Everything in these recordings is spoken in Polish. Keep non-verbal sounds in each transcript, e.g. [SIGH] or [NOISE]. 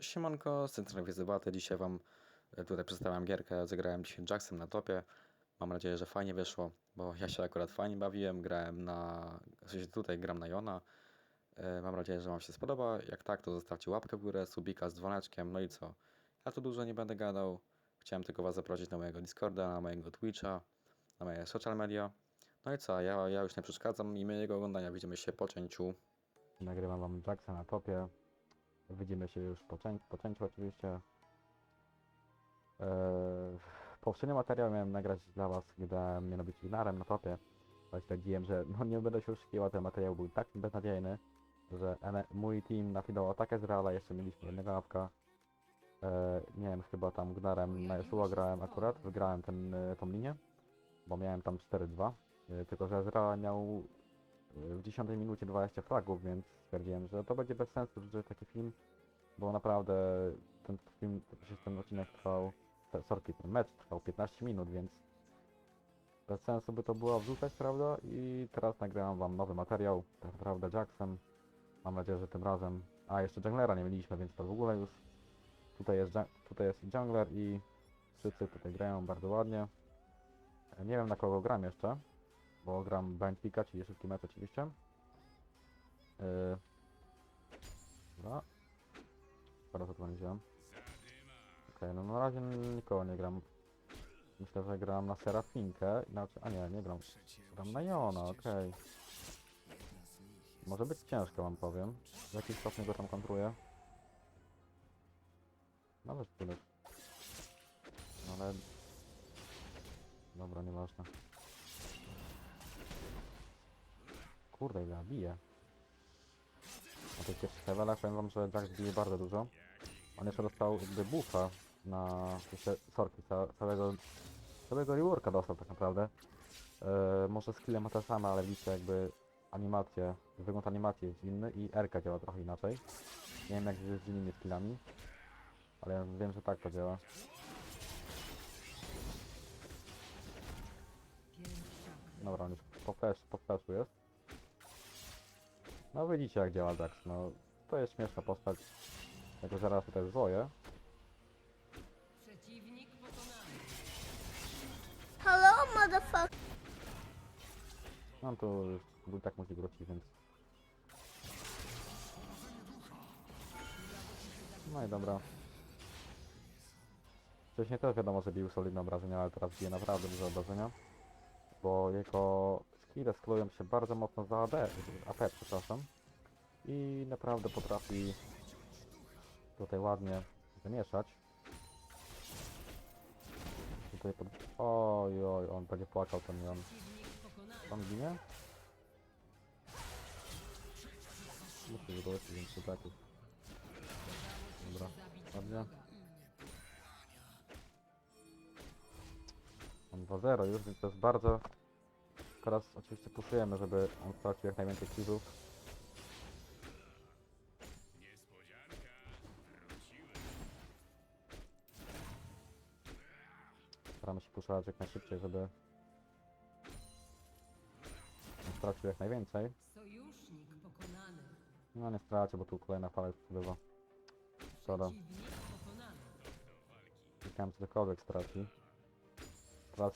Cześć siemanko, z Centrum Wyzywaty. Dzisiaj wam e, tutaj przedstawiam gierkę. Zagrałem dzisiaj Jacksem na topie. Mam nadzieję, że fajnie wyszło, bo ja się akurat fajnie bawiłem. Grałem na... W sensie tutaj gram na Jona. E, Mam nadzieję, że wam się spodoba. Jak tak, to zostawcie łapkę w górę, subika z dzwoneczkiem. No i co? Ja tu dużo nie będę gadał. Chciałem tylko was zaprosić na mojego Discorda, na mojego Twitcha, na moje social media. No i co? Ja, ja już nie przeszkadzam i miłego oglądania. Widzimy się po cięciu. Nagrywam wam Jacksa na topie. Widzimy się już po, cię, po cięciu oczywiście. Eee, poprzedni materiał miałem nagrać dla was, gdy miałem być na topie. Ale stwierdziłem, że no nie będę się oszukiwał, ten materiał był tak beznadziejny, że mój team nafidował atakę z Reala, jeszcze mieliśmy jednego awka. Eee, nie wiem, chyba tam Gnarem na Yasuo grałem akurat, wygrałem ten, e, tą linię, bo miałem tam 4-2. E, tylko, że Reala miał w 10 minucie 20 fragów, więc stwierdziłem, że to będzie bez sensu wrzucić taki film, bo naprawdę ten film, przecież ten odcinek trwał, sorki, ten mecz trwał 15 minut, więc bez sensu by to było wrzucać, prawda? I teraz nagrałem wam nowy materiał, tak naprawdę Jacksem. Mam nadzieję, że tym razem, a jeszcze junglera nie mieliśmy, więc to w ogóle już tutaj jest, tutaj jest i jungler i wszyscy tutaj grają bardzo ładnie. Nie wiem na kogo gram jeszcze, bo gram Blind Pika, czyli szybki mecz oczywiście. Yy, Dobra. Teraz odbędziłem. Okej, no na razie nikogo nie gram. Myślę, że gram na Serafinkę, inaczej, a nie, nie gram. Gram na Jona, okej. Może być ciężko wam powiem. W jakiś stopniu go tam kontruję. Nawet tyle. No ale... Dobra, nieważne. Kurde, ile ja biję. Na tych pierwszych levelach powiem wam, że Jax bije bardzo dużo. On jeszcze dostał jakby buffa na jeszcze sorki, ca całego, całego reworka dostał tak naprawdę. E, może skille ma te same, ale widzicie jakby animacje, wygląd animacji jest inny i RK działa trochę inaczej. Nie wiem jak z innymi skillami, ale wiem, że tak to działa. Dobra, on już po flash, po flashu jest. No widzicie jak działa Jax, no to jest śmieszna postać. Jako zaraz tutaj zwoję. Przeciwnik pokonany. Hello, motherfucker. No to już był tak musi wrócić, więc... No i dobra. Wcześniej też wiadomo, że bił solidne obrażenia, ale teraz bije naprawdę duże obrażenia. Bo jego skille sklują się bardzo mocno za AD, AP, przepraszam. I naprawdę potrafi tutaj ładnie zamieszać. Tutaj pod... Oj, oj, on będzie płakał ten jon. On ginie? Muszę wydobyć więcej ataków. Dobra, ładnie. Mam 2-0 już, więc to jest bardzo... Teraz oczywiście puszujemy, żeby on stracił jak najwięcej killów. Staramy się puszować jak najszybciej, żeby on stracił jak najwięcej. Sojusznik pokonany. No nie stracił, bo tu kolejna fala wpływa. Szkoda. Przeciwnik pokonany. Czekałem, cokolwiek straci.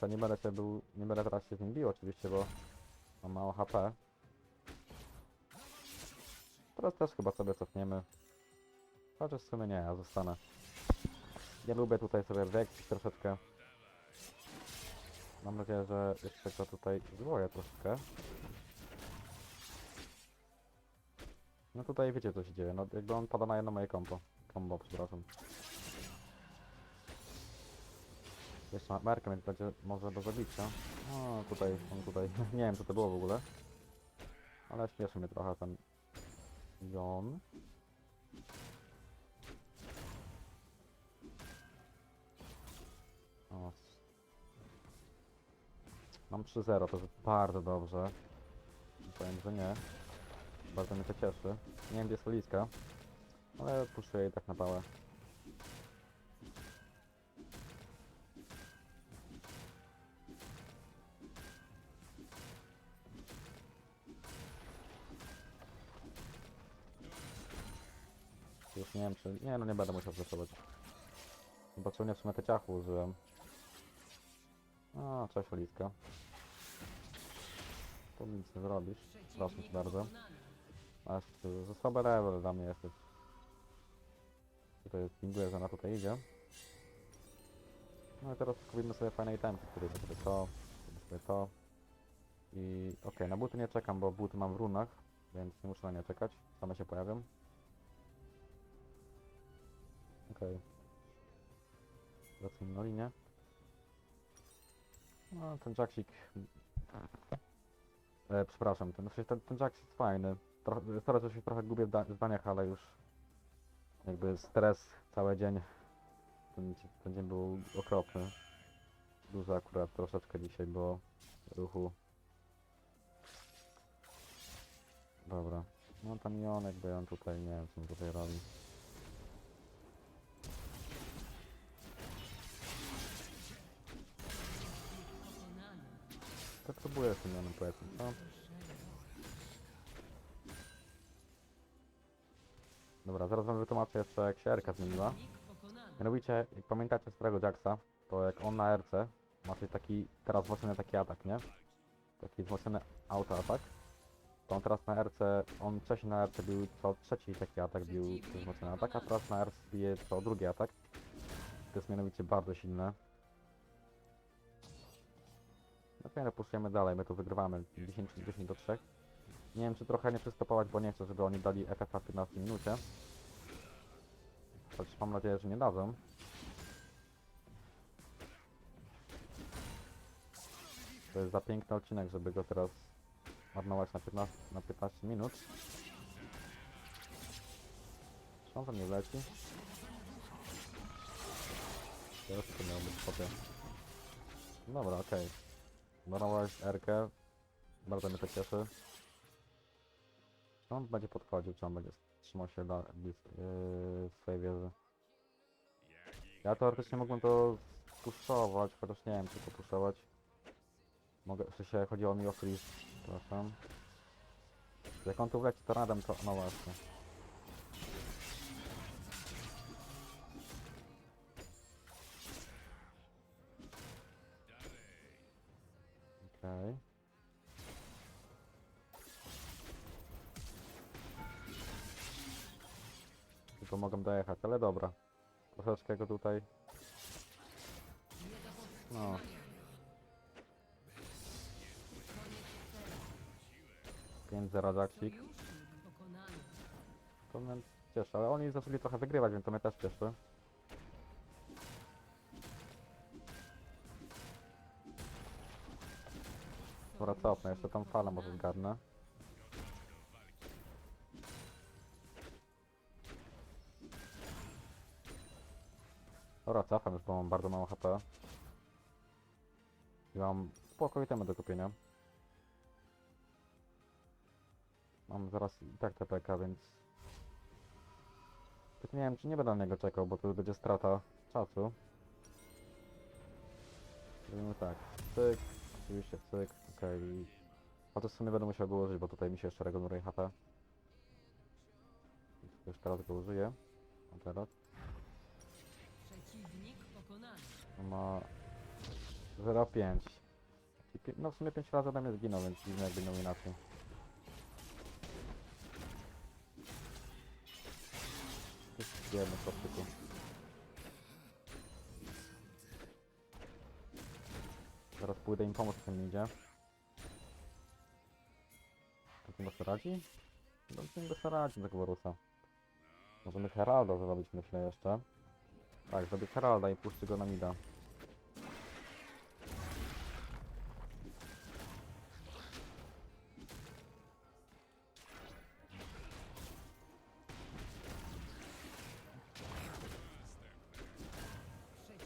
Ja nie będę się był, nie będę teraz się z nim bił oczywiście, bo mam mało HP. Teraz też chyba sobie cofniemy. Chociaż w sumie nie, ja zostanę. Ja lubię tutaj sobie wekcić troszeczkę. Mam nadzieję, że jeszcze go tutaj zwoję troszkę. No tutaj wiecie co się dzieje, no jakby on pada na jedno moje kombo. Kombo, przepraszam. Jeszcze Merkę więc będzie może do zabicia. No tutaj, on tutaj, [LAUGHS] nie wiem co to było w ogóle. Ale śmieszy mnie trochę ten Jon. O. Mam 3-0, to jest bardzo dobrze. Powiem, że nie. Bardzo mnie to cieszy. Nie wiem gdzie jest Feliska, ale puszuję jej tak na pałę. Nie wiem czy... Nie no nie będę musiał flashować. Zobaczyłem w sumie te ciachu użyłem. A, cześć Oliska. Tu nic nie zrobisz. Proszę cię bardzo. y, za słaby level dla mnie jesteś. Tutaj pinguję, że ona tutaj idzie. No i teraz kupimy sobie fajne itemki, które sobie to, sobie to. I okej, na buty nie czekam, bo buty mam w runach, więc nie muszę na nie czekać. Same się pojawią. Okej. Wracamy na linię. No, ten jacksik... E, przepraszam, ten, ten, ten jacks jest fajny. Trochę, teraz już się trochę gubię w da- zdaniach, ale już jakby stres cały dzień. Ten, ten dzień był okropny. Dużo akurat troszeczkę dzisiaj było ruchu. Dobra. No tam i on jakby on tutaj, nie wiem co on tutaj robi. To próbuję z tym Jonem powiedzmy, co? Dobra, zaraz wam wytłumaczę jeszcze jak się Erka zmieniła. Mianowicie, jak pamiętacie starego Jacksa, to jak on na RC ma coś taki, teraz wzmocniony taki atak, nie? Taki wzmocniony autoatak. To on teraz na RC, on wcześniej na RC bił co trzeci taki atak, bił wzmocniony atak, a teraz na RC bije co drugi atak. To jest mianowicie bardzo silne. To puszujemy dalej, my tu wygrywamy 10, 10 do 3. Nie wiem czy trochę nie przystopować, bo nie chcę, żeby oni dali FF w 15 minucie. Choć mam nadzieję, że nie dadzą. To jest za piękny odcinek, żeby go teraz marnować na 15, na 15 minut. Czy on tam nie leci? Teraz to miał być sobie. Dobra, okej. Marnowałeś R-kę. Bardzo mnie to cieszy. Czy on będzie podchodził, czy on będzie trzymał się blis- yy, swojej wieży? Ja teoretycznie mógłbym to puszować, chociaż nie wiem czy to puszować. Mogę, w sensie chodziło mi o freeze, przepraszam. Jak on tu wleci toradem, to no właśnie. Tylko mogę dojechać, ale dobra. Troszeczkę go tutaj. No. Pięć zero. To mnie cieszy, ale oni zaczęli trochę wygrywać, więc to mnie też cieszy. Dobra, cofnę, jeszcze tą falę może zgarnę. Dobra, cofam już, bo mam bardzo mało HP. I mam spoko do kupienia. Mam zaraz i tak TPK, więc... Tak nie wiem, czy nie będę na niego czekał, bo to będzie strata czasu. Zrobimy tak, cyk, oczywiście cyk, okej. Okay. Chociaż w sumie będę musiał go użyć, bo tutaj mi się jeszcze regeneruje HP. Już teraz go użyję. A teraz? Ma 0,5. I pi- No w sumie 5 razy ode mnie zginął, więc dziwne jakby miał inaczej. Jest jedno kopyku. Zaraz pójdę im pomóc w tym idzie. To tym sobie radzi? No tym sobie radzi tego Borusa. Możemy Heralda zrobić myślę jeszcze. Tak, zrobię Heralda i puszczę go na mida.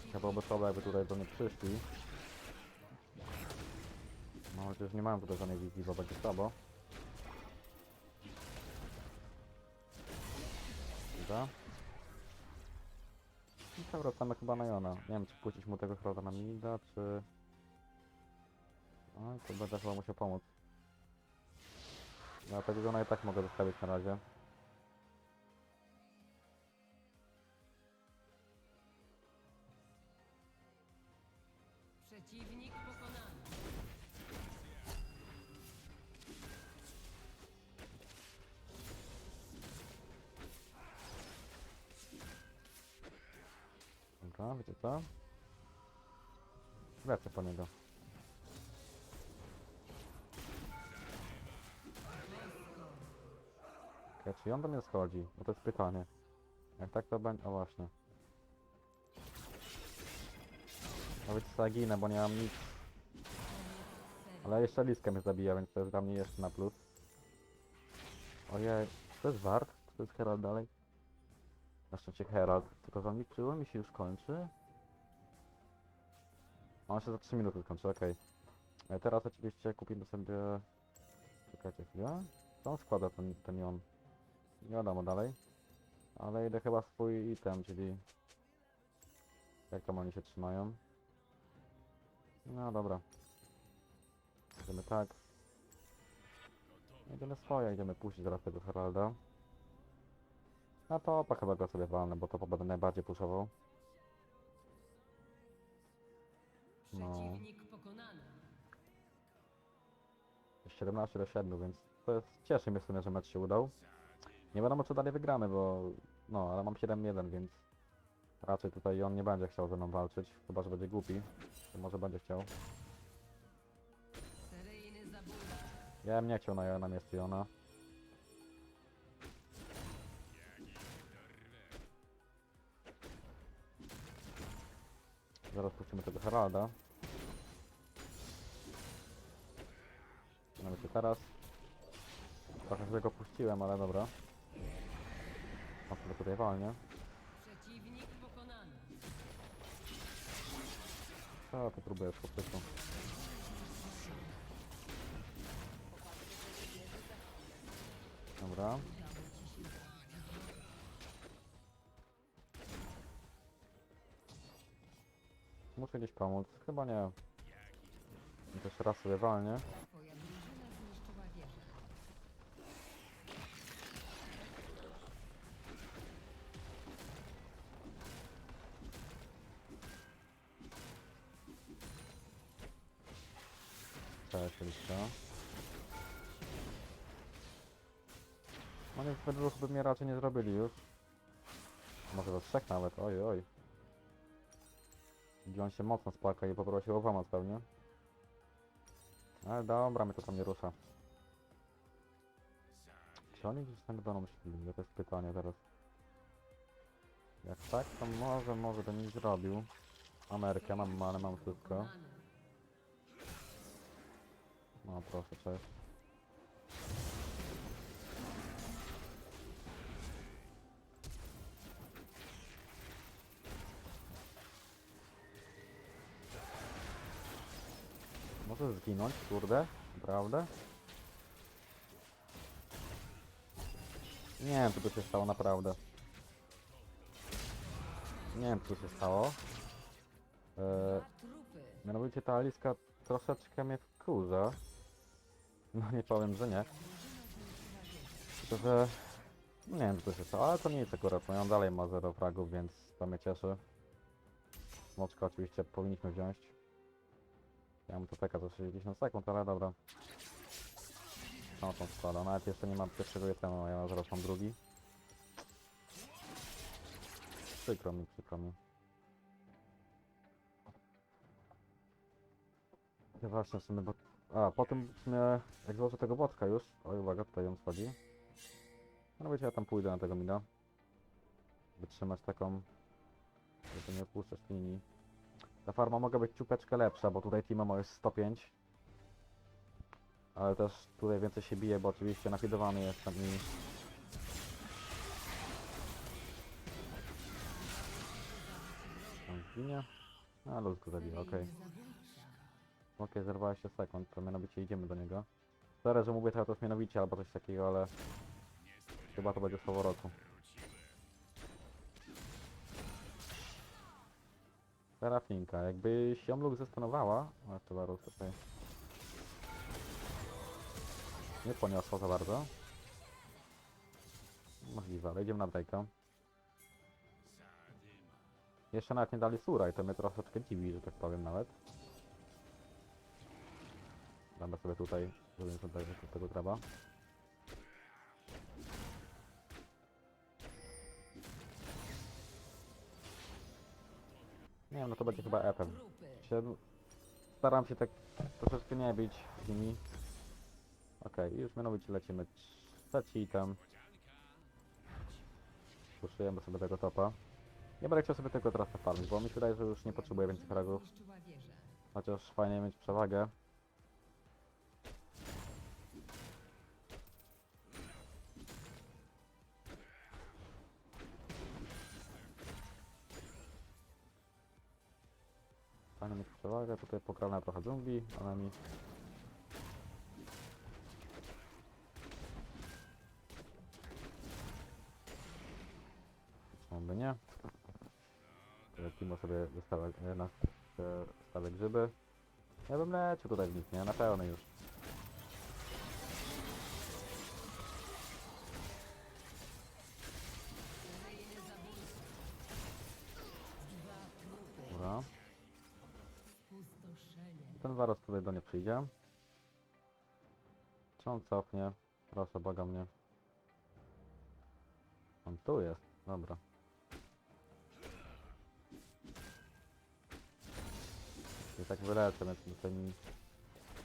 Chyba byłoby słabe, jakby tutaj do mnie przyszli. No chociaż nie mam tutaj żadnej wizji, bo będzie słabo. Dobra. Wracamy chyba na Jona. Nie wiem, czy puścić mu tego Heralda na mida, czy... No to będę chyba musiał pomóc. Dlatego Jona i tak mogę zostawić na razie. Dobra, wiecie co? Lecę po niego. Okej, czy on do mnie schodzi? Bo to jest pytanie. Jak tak to będzie... O właśnie. No więc co, ginę, bo nie mam nic. Ale jeszcze liskę mnie zabija, więc to jest dla mnie jeszcze na plus. Ojej, to jest Ward? To jest Herald dalej? Na szczęście Herald. Tylko że on mi, się już kończy? On się za 3 minuty skończy, okej. E, Teraz oczywiście kupimy sobie... Czekajcie chwilę. Co on składa ten, ten jon? Nie wiadomo dalej. Ale idę chyba swój item, czyli... Jak tam oni się trzymają? No dobra. Idziemy tak. Idziemy swoje, idziemy puścić zaraz tego Heralda. A to opa chyba go sobie walnę, bo to będę najbardziej puszował. No. Przeciwnik pokonany. 17 do 7, więc to jest, cieszy mnie w sumie, że mecz się udał. Nie wiadomo czy dalej wygramy, bo no, ale mam 7-1, więc raczej tutaj on nie będzie chciał ze mną walczyć, chyba że będzie głupi, to może będzie chciał. Ja bym nie chciał na, na miejscu Jona. Zaraz puścimy tego Heralda. Nawet teraz. Trochę sobie go puściłem, ale dobra. A sobie tutaj walnie. Przeciwnik pokonany. Co ty próbujesz po prostu? Dobra. Muszę gdzieś pomóc. Chyba nie. Też raz sobie walnie. Twoja drużyna we dwóch by mnie raczej nie zrobili już. Może we trzech nawet, oj, oj. I on się mocno spłaka i poprosił o pomoc pewnie. Ale dobra, mnie to tam nie rusza. Czy oni gdzieś tam będą myśleli? To jest pytanie teraz. Jak tak, to może, może bym ich zrobił. Amerykę mam, ale mam wszystko. No proszę, cześć. Może zginąć, kurde, naprawdę? Nie wiem, co tu się stało, naprawdę. Nie wiem, co się stało. Eee. Mianowicie ta Aliska troszeczkę mnie wkurza. No nie powiem, że nie. Tylko, że... Nie wiem, co się stało, ale to nie jest akurat. On dalej ma 0 fragów, więc to mnie cieszy. Moczka oczywiście powinniśmy wziąć. Ja mam to taka za 60 sekund, ale dobra. No tą składa. Nawet jeszcze nie mam pierwszego jetemu, a ja zaraz mam drugi. Przykro mi, przykro mi. Ja właśnie w sumie, bo... A, po tym w sumie, jak złożę tego boczka już... Oj, uwaga, tutaj ją schodzi. No wiecie, ja tam pójdę na tego mina. Wytrzymać taką... Żeby nie opuszczać linii. Ta farma mogła być ciupeczkę lepsza, bo tutaj Timo jest 105. Ale też tutaj więcej się bije, bo oczywiście nafidowany jestem i... Tam ginie. A, luz go zabija, okej. Okej, okay, 20 sekund, to mianowicie idziemy do niego. Sorry, że mówię teraz mianowicie albo coś takiego, ale chyba to będzie słowo roku. Serafinka. Jakby się zastanowała... A to Baruk tutaj... Nie poniosło za bardzo. Możliwe, ale idziemy na breaka. Jeszcze nawet nie dali sura i to mnie troszeczkę dziwi, że tak powiem nawet. Damy sobie tutaj, żeby nie tego, tego graba. Nie wiem, no to będzie chyba epem. Staram się tak troszeczkę nie bić z nimi. Okej, już mianowicie lecimy trzeci item. Puszujemy sobie tego topa. Nie będę chciał sobie tego teraz farmić, bo mi się wydaje, że już nie potrzebuję więcej fragów. Chociaż fajnie mieć przewagę. Przewagę. Tutaj pokradnę trochę dżungli, ale mi... Czemu nie? Timo sobie e, na e, stawia grzyby. Ja bym lecił tutaj w nich, nie? Na pełny już. Przyjdzie. Czy on cofnie? Proszę, boga mnie. On tu jest. Dobra. I tak wyleczę, więc tutaj mi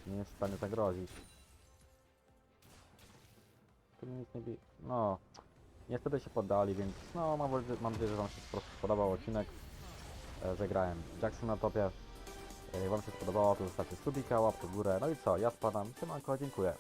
nie jest w stanie zagrozić. Tu mi nic nie. No. Niestety się poddali, więc no mam, nadzieję- że wam się po prostu spodobał odcinek. E, że grałem Jackson na topie. Jak Wam się spodobało, to zostawcie subika, łapkę w górę. No i co, ja spadam. Siemanko, dziękuję.